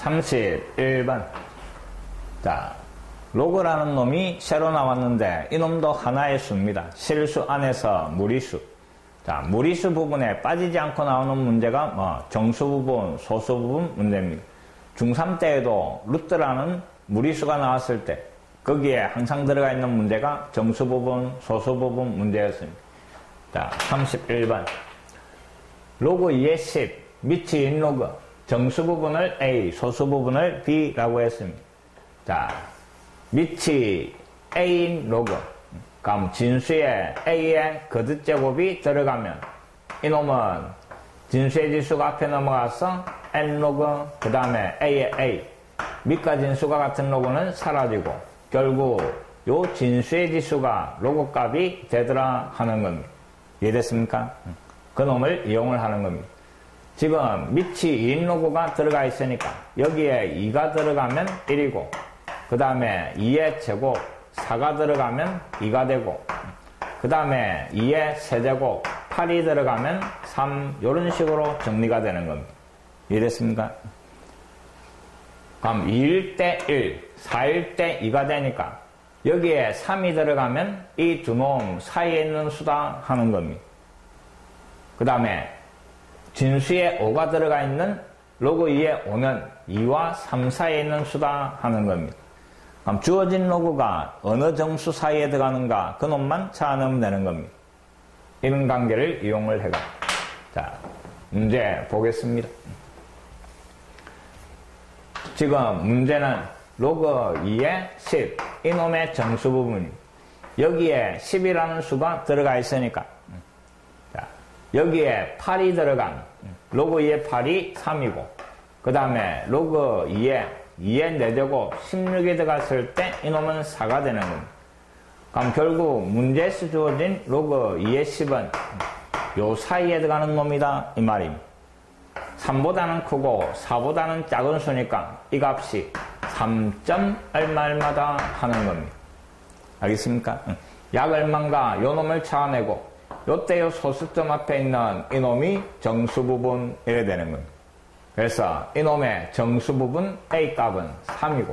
31번. 자, 로그라는 놈이 새로 나왔는데 이놈도 하나의 수입니다. 실수 안에서 무리수. 자, 무리수 부분에 빠지지 않고 나오는 문제가 뭐 정수 부분, 소수 부분 문제입니다. 중3 때에도 루트라는 무리수가 나왔을 때 거기에 항상 들어가 있는 문제가 정수 부분, 소수 부분 문제였습니다. 자, 31번. 로그 2의 10, 밑이 인 로그, 정수 부분을 A, 소수 부분을 B라고 했습니다. 자, 밑이 A인 로그. 그럼 진수에 A의 거듭제곱이 들어가면 이놈은 진수의 지수가 앞에 넘어가서 N 로그, 그 다음에 A의 A. 밑과 진수가 같은 로그는 사라지고 결국 요 진수의 지수가 로그 값이 되더라 하는 겁니다. 이해됐습니까? 그 놈을 이용을 하는 겁니다. 지금 밑이 2인 로그가 들어가 있으니까 여기에 2가 들어가면 1이고 그 다음에 2의 제곱 4가 들어가면 2가 되고 그 다음에 2의 세제곱 8이 들어가면 3 이런 식으로 정리가 되는 겁니다. 이해됐습니까? 그럼 2일 때 1, 4일 때 2가 되니까 여기에 3이 들어가면 이 두 놈 사이에 있는 수다 하는 겁니다. 그 다음에 진수에 5가 들어가 있는 로그 2에 5는 2와 3 사이에 있는 수다 하는 겁니다. 그럼 주어진 로그가 어느 정수 사이에 들어가는가 그 놈만 찾아내면 되는 겁니다. 이런 관계를 이용을 해가. 자, 문제 보겠습니다. 지금 문제는 로그 2에 10 이놈의 정수 부분 여기에 10이라는 수가 들어가 있으니까 자, 여기에 8이 들어간 로그 2에 8이 3이고 그 다음에 로그 2에 2의 4제곱 16이 들어갔을 때 이놈은 4가 되는 겁니다. 그럼 결국 문제에서 주어진 로그 2의 10은 요 사이에 들어가는 놈이다 이 말입니다. 3보다는 크고 4보다는 작은 수니까 이 값이 3점 얼마마다 하는 겁니다. 알겠습니까? 약 얼마인가 요 놈을 찾아내고 요때 요 소수점 앞에 있는 이놈이 정수 부분 이래 되는 겁니다. 그래서 이놈의 정수 부분 A 값은 3이고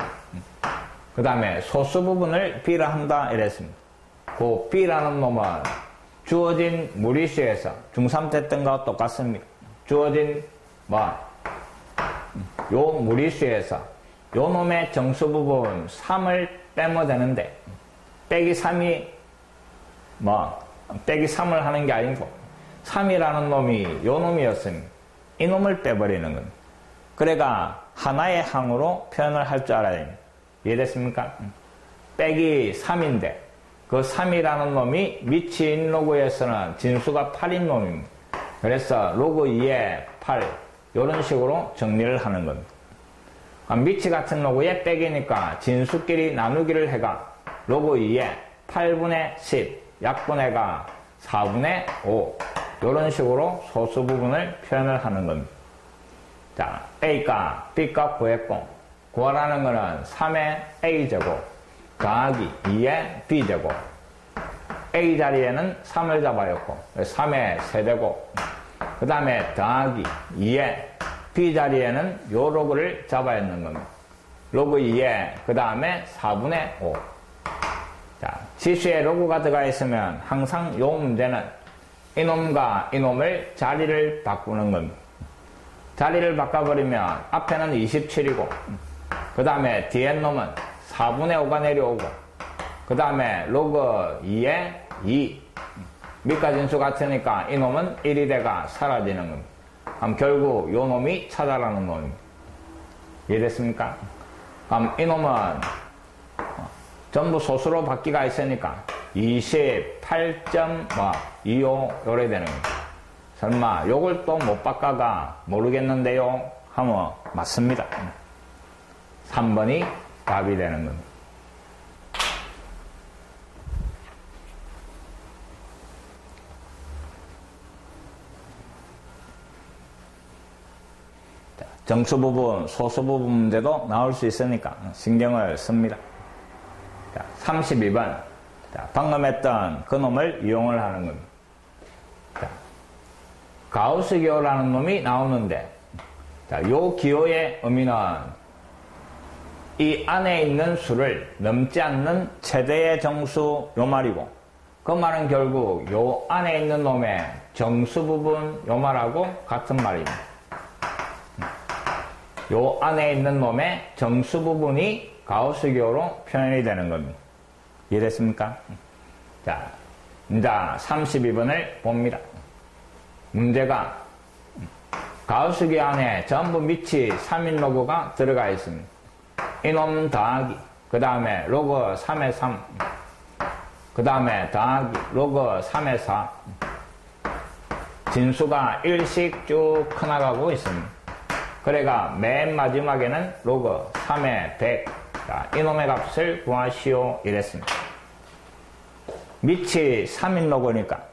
그 다음에 소수 부분을 B라 한다 이랬습니다. 그 B라는 놈은 주어진 무리수에서 중3 때 거와 똑같습니다. 주어진 뭐, 요 무리수에서 요 놈의 정수 부분 3을 빼면 되는데, 빼기 3이 뭐, 빼기 3을 하는 게 아니고, 3이라는 놈이 요 놈이었으니, 이 놈을 빼버리는 겁니다. 그래가 하나의 항으로 표현을 할 줄 알아야 됩니다. 이해됐습니까? 빼기 3인데, 그 3이라는 놈이 미치인 로그에서는 진수가 8인 놈입니다. 그래서 로그 2에 8, 이런 식으로 정리를 하는 겁니다. 미치 같은 로그에 빼기니까 진수끼리 나누기를 해가 로그 2에 8분의 10, 약분해가 4분의 5 이런 식으로 소수 부분을 표현을 하는 겁니다. 자, A가 B값 구했고 구하라는 것은 3의 A제곱 더하기 2의 B제곱 A 자리에는 3을 잡아였고 3의 세제곱 그 다음에 더하기 2에 B 자리에는 요 로그를 잡아야 하는 겁니다. 로그 2에 그 다음에 4분의 5. 자, 지수에 로그가 들어가 있으면 항상 요 문제는 이놈과 이놈을 자리를 바꾸는 겁니다. 자리를 바꿔버리면 앞에는 27이고 그 다음에 뒤에 놈은 4분의 5가 내려오고 그 다음에 로그 2에 2 밑과 진수 같으니까 이놈은 1이 돼가 사라지는 겁니다. 그럼 결국 요 놈이 찾아라는 놈입니다. 이해됐습니까? 그럼 이놈은 어, 전부 소수로 바뀌가 있으니까 28.25 요래 되는 겁니다. 설마 요걸 또 못 바꿔가 모르겠는데요? 하면 맞습니다. 3번이 답이 되는 겁니다. 정수 부분, 소수 부분 문제도 나올 수 있으니까 신경을 씁니다. 자, 32번. 자, 방금 했던 그 놈을 이용을 하는 겁니다. 자, 가우스교라는 놈이 나오는데 자, 요 기호의 의미는 이 안에 있는 수를 넘지 않는 최대의 정수 요 말이고 그 말은 결국 요 안에 있는 놈의 정수 부분 요 말하고 같은 말입니다. 요 안에 있는 놈의 정수 부분이 가우스기호로 표현이 되는 겁니다. 이해됐습니까? 자, 이제 32번을 봅니다. 문제가 가우스기 안에 전부 밑이 3인 로그가 들어가 있습니다. 이놈 더하기 그 다음에 로그 3의 3, 그 다음에 더하기 로그 3의 4 진수가 1씩 쭉 커나가고 있습니다. 그래가 맨 마지막에는 로그 3의 100 자, 이놈의 값을 구하시오 이랬습니다. 밑이 3인 로그니까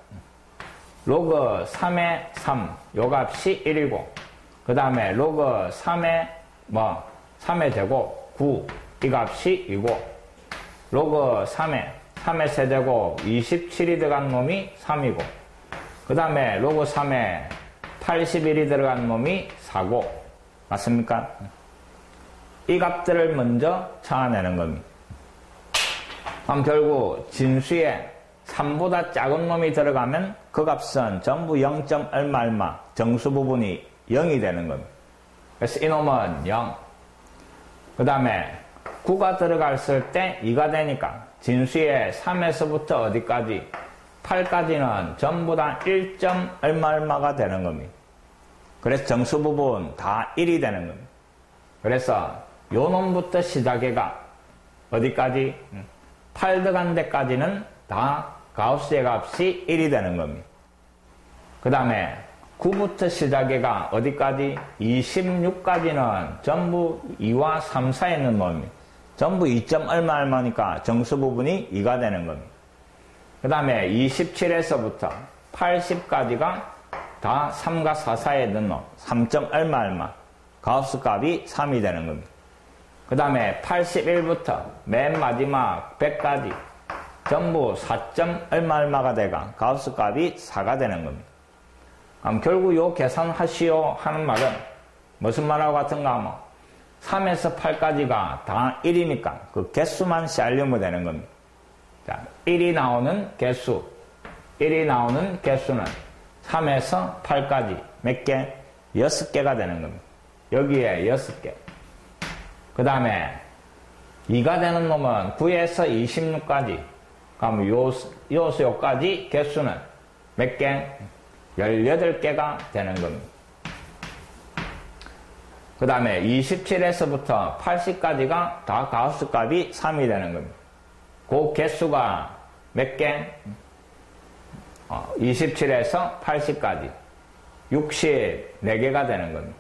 로그 3의 3, 요 값이 1이고 그 다음에 로그 3의 뭐 3의 제곱 9, 이 값이 2고 로그 3의 3의 세제곱 27이 들어간 놈이 3이고 그 다음에 로그 3에 81이 들어간 놈이 4고 맞습니까? 이 값들을 먼저 찾아내는 겁니다. 그럼 결국 진수에 3보다 작은 놈이 들어가면 그 값은 전부 0. 얼마 얼마 정수 부분이 0이 되는 겁니다. 그래서 이놈은 0. 그 다음에 9가 들어갔을 때 2가 되니까 진수의 3에서부터 어디까지 8까지는 전부 다 1. 얼마 얼마가 되는 겁니다. 그래서 정수 부분 다 1이 되는 겁니다. 그래서 요 놈부터 시작해가 어디까지 8 들어간 데까지는 다 가우스의 값이 1이 되는 겁니다. 그 다음에 9부터 시작해가 어디까지? 26까지는 전부 2와 3 사이에 있는 놈입니다. 전부 2. 얼마 얼마니까 정수 부분이 2가 되는 겁니다. 그 다음에 27에서부터 80까지가 다 3과 4 사이에 있는 놈. 3. 얼마 얼마. 가우스 값이 3이 되는 겁니다. 그 다음에 81부터 맨 마지막 100까지 전부 4. 얼마 얼마가 돼가 가우스 값이 4가 되는 겁니다. 그럼 결국 요 계산하시오 하는 말은 무슨 말하고 같은가 하면 3에서 8까지가 다 1이니까 그 개수만 샬리면 되는 겁니다. 자, 1이 나오는 개수, 1이 나오는 개수는 3에서 8까지 몇 개? 6개가 되는 겁니다. 여기에 6개. 그 다음에 2가 되는 놈은 9에서 26까지. 그럼 요, 요 수요까지 개수는 몇 개? 18개가 되는 겁니다. 그 다음에 27에서부터 80까지가 다 가우스 값이 3이 되는 겁니다. 그 개수가 몇 개? 어, 27에서 80까지 64개가 되는 겁니다.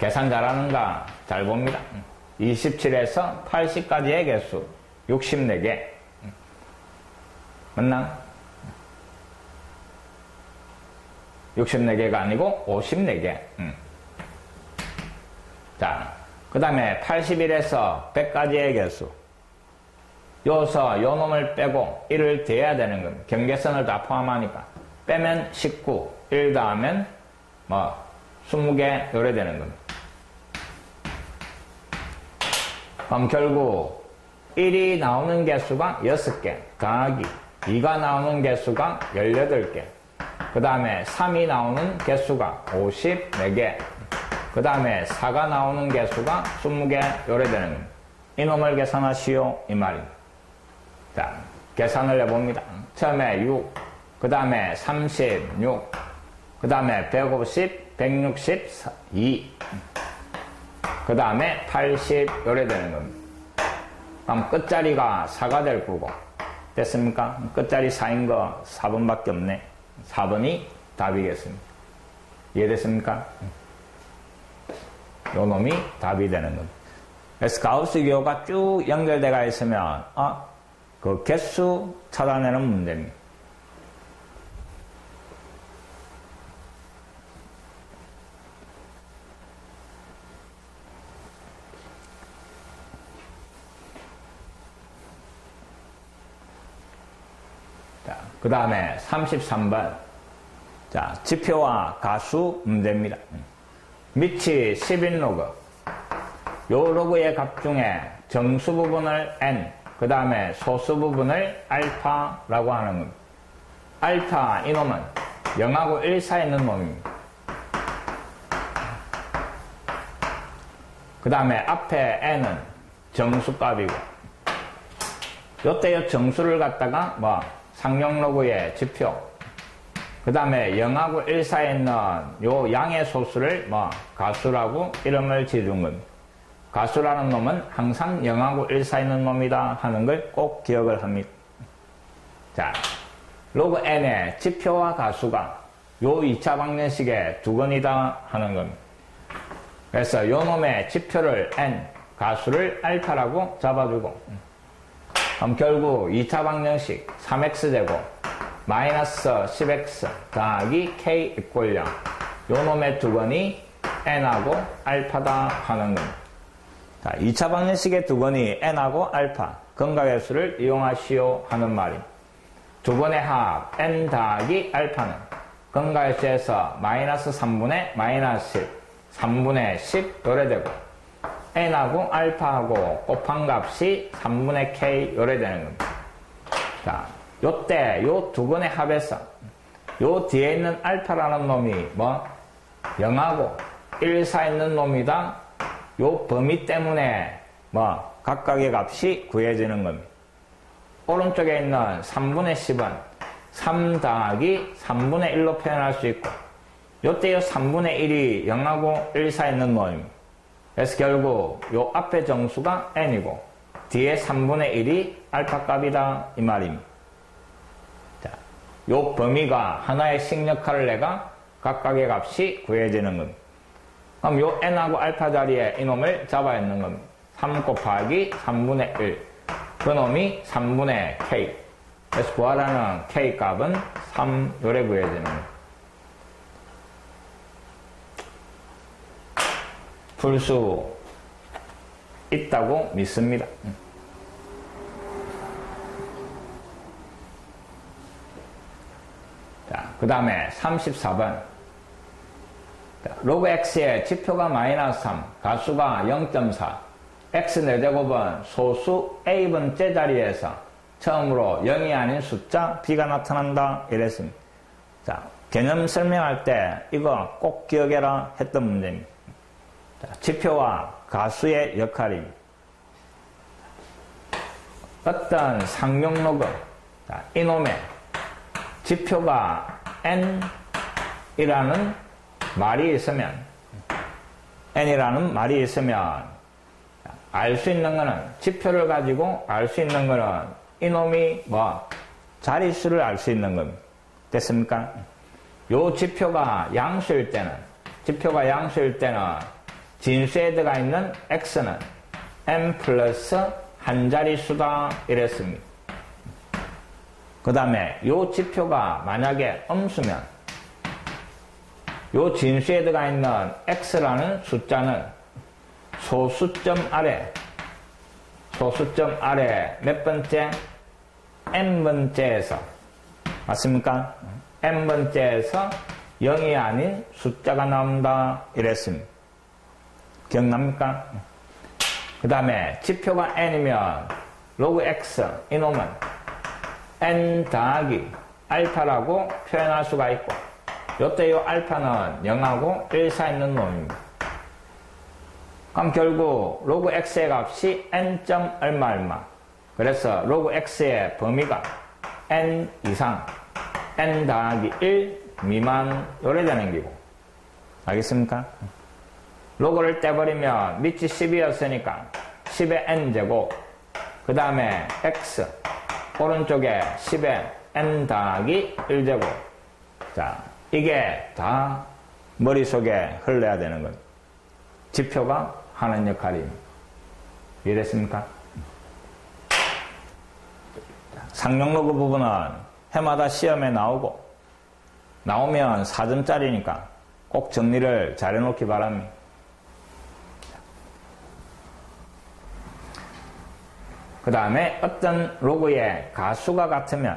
계산 잘하는가? 잘 봅니다. 27에서 80까지의 개수 64개. 맞나? 64개가 아니고 54개. 음. 자, 그 다음에 81에서 100까지의 개수. 요서 요 놈을 빼고 1을 대야 되는 겁니다. 경계선을 다 포함하니까. 빼면 19, 1 더하면 뭐 20개 요래 되는 겁니다. 그럼 결국 1이 나오는 개수가 6개 더하기 2가 나오는 개수가 18개 그 다음에 3이 나오는 개수가 54개 그 다음에 4가 나오는 개수가 20개 요래 되는. 이놈을 계산하시오 이 말입니다. 자 계산을 해봅니다. 처음에 6, 그 다음에 36, 그 다음에 150, 162, 그 다음에 80 요래 되는 겁니다. 그럼 끝자리가 4가 될 거고 됐습니까? 끝자리 4인 거 4번밖에 없네. 4번이 답이겠습니다. 이해됐습니까? 요 놈이 답이 되는 겁니다. 그래서 가우스 기호가 쭉 연결되어 있으면 어, 그 개수 찾아내는 문제입니다. 그 다음에 33번. 자, 지표와 가수 문제입니다. 밑이 11로그. 요 로그의 값 중에 정수 부분을 n, 그 다음에 소수 부분을 알파라고 하는 겁니다. 알파 이놈은 0하고 1 사이에 있는 놈입니다. 그 다음에 앞에 n은 정수값이고 요때 요 정수를 갖다가 뭐 상용 로그의 지표 그 다음에 0하고 1 사이에 있는 요 양의 소수를 뭐 가수라고 이름을 지은 겁니다. 가수라는 놈은 항상 0하고 1 사이에 있는 놈이다 하는 걸 꼭 기억을 합니다. 자, 로그 n의 지표와 가수가 요 2차 방정식의 두 건이다 하는 겁니다. 그래서 요 놈의 지표를 n, 가수를 알파라고 잡아주고 그럼 결국 2차 방정식 3x제곱 마이너스 10x 더하기 k 이꼴 0. 요 놈의 두 건이 n하고 알파다 하는 겁니다. 자, 2차 방정식의 두 건이 n하고 알파, 근각의 수를 이용하시오 하는 말입니다. 두 번의 합 n 더하기 알파는 근각의 수에서 마이너스 3분의 마이너스 10, 3분의 10 요래되고 n하고 알파하고 곱한 값이 3분의 k 요래 되는 겁니다. 자, 요때 요 두 번의 합에서 요 뒤에 있는 알파라는 놈이 뭐 0하고 1 사이 있는 놈이다. 요 범위 때문에 뭐 각각의 값이 구해지는 겁니다. 오른쪽에 있는 3분의 10은 3 더하기 3분의 1로 표현할 수 있고 요때 요 3분의 1이 0하고 1 사이 있는 놈입니다. 그래서 결국 요 앞에 정수가 n이고 뒤에 3분의 1이 알파 값이다 이 말입니다. 자, 요 범위가 하나의 식 역할을 내가 각각의 값이 구해지는 겁니다. 그럼 요 n하고 알파 자리에 이놈을 잡아야 하는 겁니다. 3 곱하기 3분의 1. 그놈이 3분의 k. 그래서 구하라는 k 값은 3 요래 구해지는 겁니다. 풀 수 있다고 믿습니다. 자, 그 다음에 34번. 로그 x의 지표가 마이너스 3, 가수가 0.4, x 4제곱은 소수 a번째 자리에서 처음으로 0이 아닌 숫자 b가 나타난다 이랬습니다. 자, 개념 설명할 때 이거 꼭 기억해라 했던 문제입니다. 자, 지표와 가수의 역할입니다. 어떤 자, 이놈의 지표가 n이라는 말이 있으면 n이라는 말이 있으면 알 수 있는 거는 지표를 가지고 알 수 있는 거는 이놈이 뭐 자릿수를 알 수 있는 겁니다. 됐습니까? 요 지표가 양수일 때는 지표가 양수일 때는 들어가 있는 x는 n 플러스 한 자릿수다 이랬습니다. 그 다음에 요 지표가 만약에 음수면 요 들어가 있는 x라는 숫자는 소수점 아래 소수점 아래 몇 번째? n번째에서 맞습니까? n번째에서 0이 아닌 숫자가 나온다 이랬습니다. 기억납니까? 그 다음에 지표가 n이면 로그 x 이놈은 n 더하기 알파라고 표현할 수가 있고 요때 요 알파는 0하고 1 사이 있는 놈입니다. 그럼 결국 로그 x의 값이 n. 얼마 얼마 그래서 로그 x의 범위가 n 이상 n 더하기 1 미만 요래 되는 기고 알겠습니까? 로그를 떼버리면 밑이 10이었으니까 10의 n제곱 그 다음에 x 오른쪽에 10의 n 더하기 1제곱 자 이게 다 머릿속에 흘러야 되는 것 지표가 하는 역할입니다. 이해됐습니까? 상용 로그 부분은 해마다 시험에 나오고 나오면 4점짜리니까 꼭 정리를 잘 해놓기 바랍니다. 그 다음에 어떤 로그의 가수가 같으면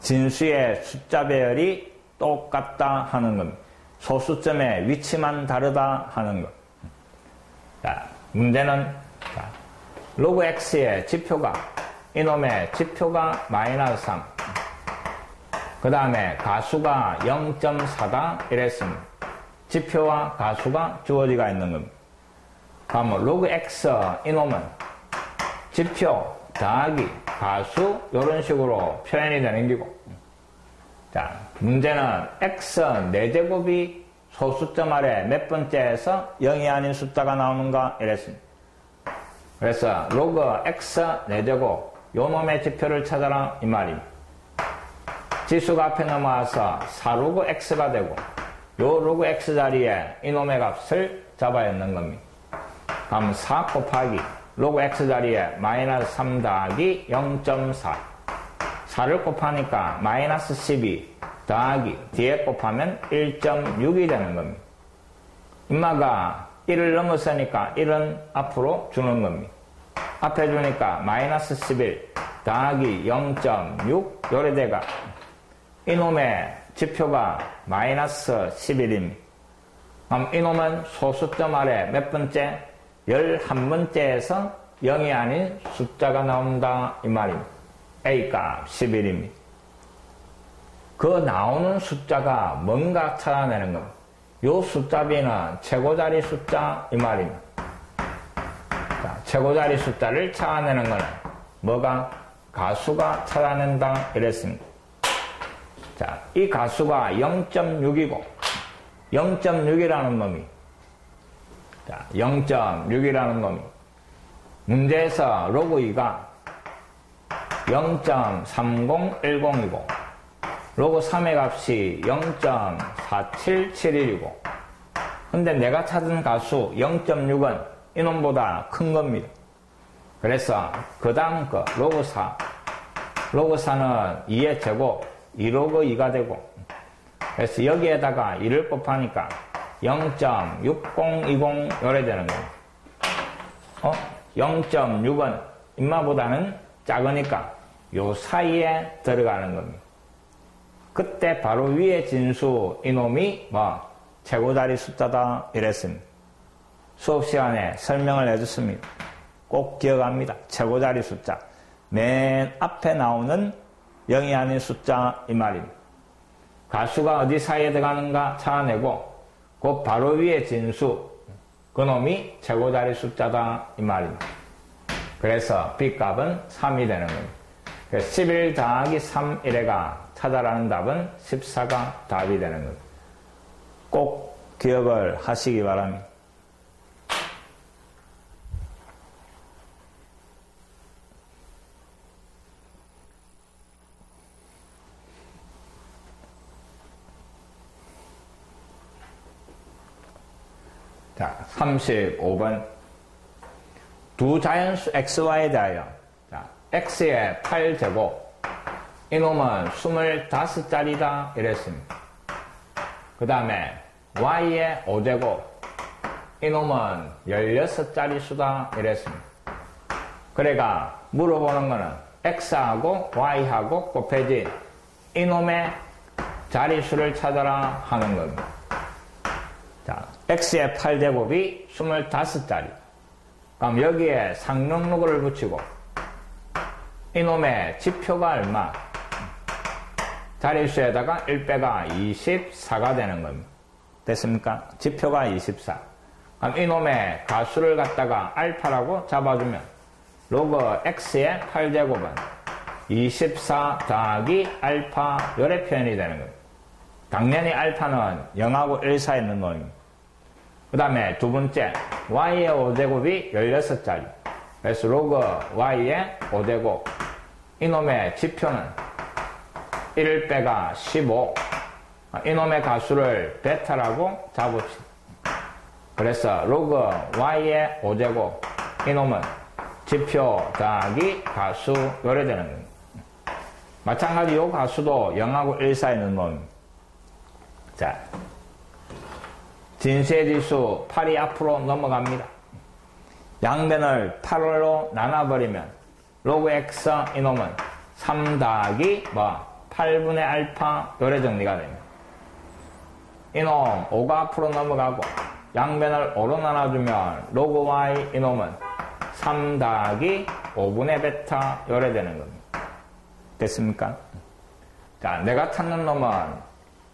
진수의 숫자 배열이 똑같다 하는 겁니다. 소수점의 위치만 다르다 하는 것. 자, 문제는 자, 로그 x의 지표가 이놈의 지표가 마이너스 3. 그 다음에 가수가 0.4다 이랬습니다. 지표와 가수가 주어지가 있는 겁니다. 그러면 로그 x 이놈은 지표 더하기 가수 이런 식으로 표현이 되는 기고 자 문제는 x 4제곱이 소수점 아래 몇 번째에서 0이 아닌 숫자가 나오는가 이랬습니다. 그래서 로그 x 4제곱 요 놈의 지표를 찾아라 이 말입니다. 지수가 앞에 넘어와서 4로그 x가 되고 요 로그 x 자리에 이놈의 값을 잡아야 하는 겁니다. 그럼 4 곱하기 로그 x 자리에 마이너스 3 더하기 0.4 4를 곱하니까 마이너스 12 더하기 뒤에 곱하면 1.6이 되는 겁니다. 인마가 1을 넘었으니까 1은 앞으로 주는 겁니다. 앞에 주니까 마이너스 11 더하기 0.6 요래대가 이놈의 지표가 마이너스 11입니다. 그럼 이놈은 소수점 아래 몇 번째? 11번째에서 0이 아닌 숫자가 나온다 이 말입니다. A값 11입니다. 그 나오는 숫자가 뭔가 찾아내는 겁니다. 요 숫자 B는 최고자리 숫자 이 말입니다. 자, 최고자리 숫자를 찾아내는 거는 뭐가 가수가 찾아낸다 이랬습니다. 자, 이 가수가 0.6이고 0.6이라는 놈이 자, 0.6이라는 놈이 문제에서 로그 2가 0.3010이고 로그 3의 값이 0.4771이고 근데 내가 찾은 가수 0.6은 이놈보다 큰 겁니다. 그래서 그 다음 거 로그 4 로그 4는 2의 제곱 2로그 2가 되고 그래서 여기에다가 2를 곱하니까 0.6020 요래 되는 거예요. 어? 0.6은 인마보다는 작으니까 요 사이에 들어가는 겁니다. 그때 바로 위에 진수 이놈이 뭐 최고자리 숫자다 이랬습니다. 수업 시간에 설명을 해줬습니다. 꼭 기억합니다. 최고자리 숫자. 맨 앞에 나오는 0이 아닌 숫자 이 말입니다. 가수가 어디 사이에 들어가는가 찾아내고 그 바로 위에 진수 그놈이 최고자리 숫자다 이 말입니다. 그래서 B값은 3이 되는 겁니다. 11 더하기 3 이래가 찾아라는 답은 14가 답이 되는 겁니다. 꼭 기억을 하시기 바랍니다. 자, 35번. 두 자연수 xy에 대하여, 자, x의 8제곱, 이놈은 25짜리다, 이랬습니다. 그 다음에 y의 5제곱, 이놈은 16짜리 수다, 이랬습니다. 그래가 물어보는 거는 x하고 y하고 곱해진 이놈의 자리수를 찾아라 하는 겁니다. 자, x의 8제곱이 25짜리. 그럼 여기에 상록로그를 붙이고 이놈의 지표가 얼마? 자리수에다가 1배가 24가 되는 겁니다. 됐습니까? 지표가 24. 그럼 이놈의 가수를 갖다가 알파라고 잡아주면 로그 x의 8제곱은 24 더하기 알파 열의 표현이 되는 겁니다. 당연히 알파는 0하고 1 사이에 있는 놈입니다. 그 다음에 두 번째 y의 5제곱이 16짜리 그래서 로그 y의 5제곱 이놈의 지표는 1 빼가 15 이놈의 가수를 베타라고 잡읍시다. 그래서 로그 y의 5제곱 이놈은 지표 더하기 가수 요래 되는 겁니다. 마찬가지 요 가수도 0하고 1 사이에 있는 놈입니다. 자, 진수의 지수 8이 앞으로 넘어갑니다. 양변을 8로 나눠버리면 로그 x 이놈은 3 더하기 뭐 8분의 알파 요래 정리가 됩니다. 이놈 5가 앞으로 넘어가고 양변을 5로 나눠주면 로그 y 이놈은 3 더하기 5분의 베타 요래 되는 겁니다. 됐습니까? 자, 내가 찾는 놈은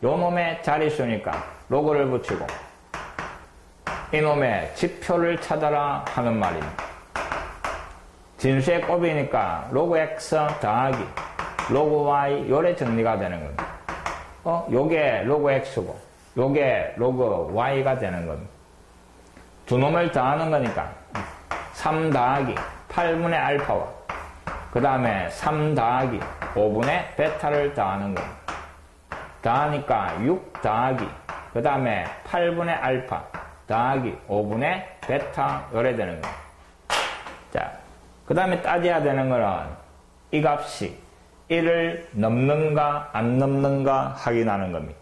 요 놈의 자릿수니까 로그를 붙이고 이놈의 지표를 찾아라 하는 말입니다. 진수의 곱이니까 로그 x 더하기 로그 y 요래 정리가 되는 겁니다. 어, 요게 로그 x고 요게 로그 y가 되는 겁니다. 두 놈을 더하는 거니까 3 더하기 8분의 알파와 그 다음에 3 더하기 5분의 베타를 더하는 겁니다. 더하니까 6 더하기 그 다음에 8분의 알파 더하기 5분의 베타 요래 되는 겁니다. 자, 그 다음에 따져야 되는 거는 이 값이 1을 넘는가 안 넘는가 확인하는 겁니다.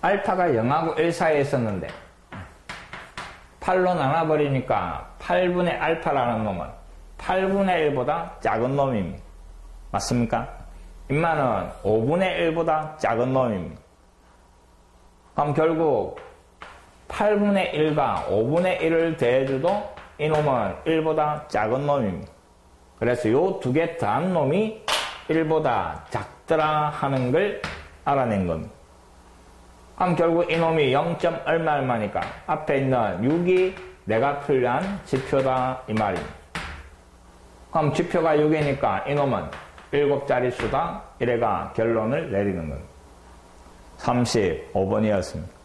알파가 0하고 1 사이에 있었는데 8로 나눠버리니까 8분의 알파라는 놈은 8분의 1보다 작은 놈입니다. 맞습니까? 인마는 5분의 1보다 작은 놈입니다. 그럼 결국 8분의 1과 5분의 1을 더해줘도 이놈은 1보다 작은 놈입니다. 그래서 요 두 개 더한 놈이 1보다 작더라 하는 걸 알아낸 겁니다. 그럼 결국 이놈이 0. 얼마 얼마니까 앞에 있는 6이 내가 풀려한 지표다 이 말입니다. 그럼 지표가 6이니까 이놈은 7자리 수다 이래가 결론을 내리는 겁니다. 35번이었습니다.